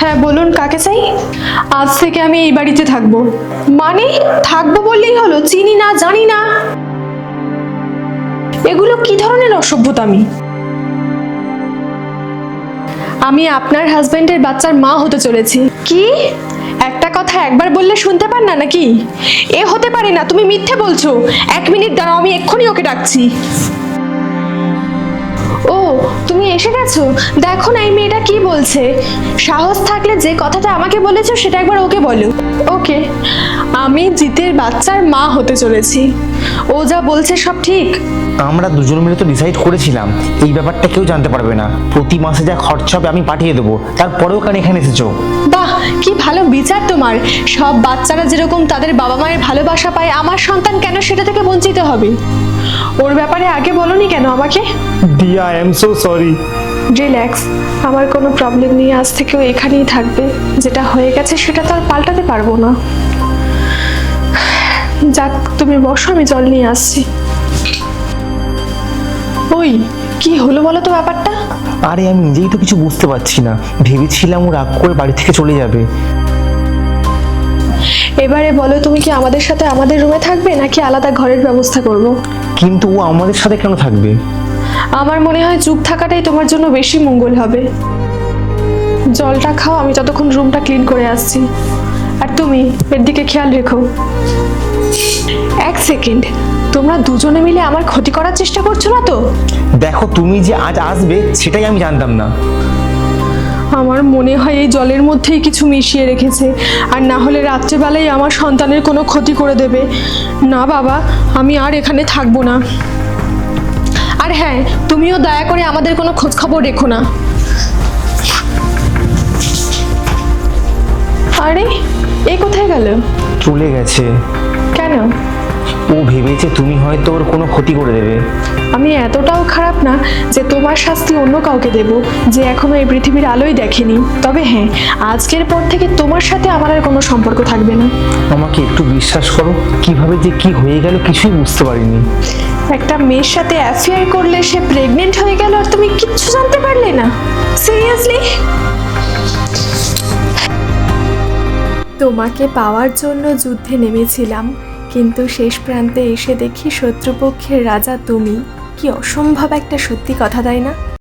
হ্যাঁ বলুন, কাকে চাই? আজ থেকে আমি এই বাড়িতে থাকব। মানে থাকব বললেই হলো, চিনি না, জানি না। এগুলো কি ধরনের অসভ্যতামি আমি? আপনার হাজবেন্ডের বাচ্চার মা হতে চলেছি। কি? একটা কথা একবার বললে শুনতে পান না নাকি? এ হতে পারে না, তুমি মিথ্যে বলছো। এক মিনিট দাঁড়াও, আমি এক্ষুনি ওকে ডাকছি। তুমি এসে গেছো? দেখো না এই মেয়েটা কি বলছে। সাহস থাকলে যে কথাটা আমাকে বলেছ, সেটা একবার ওকে বলো। ওকে, আমি জিতের বাচ্চার মা হতে চলেছি। ও যা বলছে সব ঠিক। আমরা দুজন মিলে তো ডিসাইড করেছিলাম। এই ব্যাপারটা কেউ জানতে পারবে না। প্রতি মাসে যা খরচ হবে আমি পাঠিয়ে দেবো। তারপরেও কেন এখানে এসেছ? কি ভালো বিচার তোমার? সব বাচ্চারা যেরকম তাদের বাবা মায়ের ভালোবাসা পায় আমার সন্তান কেন সেটা থেকে বঞ্চিত হবে? ওর ব্যাপারে আগে বলনি কেন আমাকে? Diya I am so sorry relax আমার কোনো প্রবলেম নেই আজ থেকে ও এখানেই থাকবে। যেটা হয়ে গেছে সেটা তো আর পাল্টাতে পারব না। যাক তুমি বসো আমি জল নিয়ে আসছি। ওই কি হলো বলো তো ব্যাপারটা? আরে আমি নিজেই তো কিছু বুঝতে পারছি না। ভেবেছিলাম ও রাগ করে বাড়ি থেকে চলে যাবে। এবারে বলো তুমি কি আমাদের সাথে আমাদের রুমে থাকবে নাকি আলাদা ঘরের ব্যবস্থা করব। কিন্তু ও আমাদের সাথে কেন থাকবে? আমার মনে হয় চুপ থাকাটাই তোমার জন্য বেশি মঙ্গল হবে। জলটা খাও আমি ততক্ষণ রুমটা ক্লিন করে আসছি। আর তুমি এর দিকে খেয়াল রেখো। এক সেকেন্ড। তোমরা দুজনে মিলে আমার ক্ষতি করার চেষ্টা করছ না তো? দেখো তুমি যে আজ আসবে সেটাই আমি জানতাম না। আমার মনে হয় এই জলের মধ্যেই কিছু মিশিয়ে রেখেছে আর না হলে রাত্রেবেলায় আমার সন্তানের কোনো ক্ষতি করে দেবে। না বাবা আমি আর এখানে থাকব না। আর হ্যাঁ তুমিও দয়া করে আমাদের কোনো খোঁজ খবর রেখো না। আরে এ কোথায় গেল? চলে গেছে। কেন? ও ভেবেছে তুমি হয়তো ওর কোনো ক্ষতি করে দেবে। আমি এতটাও খারাপ না যে তোমার শাস্তি অন্য কাউকে দেব যে এখনও এই পৃথিবীর আলোই দেখেনি। তবে হ্যাঁ আজকের পর থেকে তোমার সাথে আমার আর কোনো সম্পর্ক থাকবে না। আমাকে একটু বিশ্বাস করো কীভাবে যে কি হয়ে গেল কিছুই বুঝতে পারিনি। একটা মেয়ের সাথে অ্যাফেয়ার করলে সে প্রেগনেন্ট হয়ে গেল আর তুমি কিচ্ছু জানতে পারলে না। সিরিয়াসলি তোমাকে পাওয়ার জন্য যুদ্ধে নেমেছিলাম। কিন্তু শেষ প্রান্তে এসে দেখি শত্রুপক্ষের রাজা তুমি। কি অসম্ভব একটা সত্যি কথা দেয় না?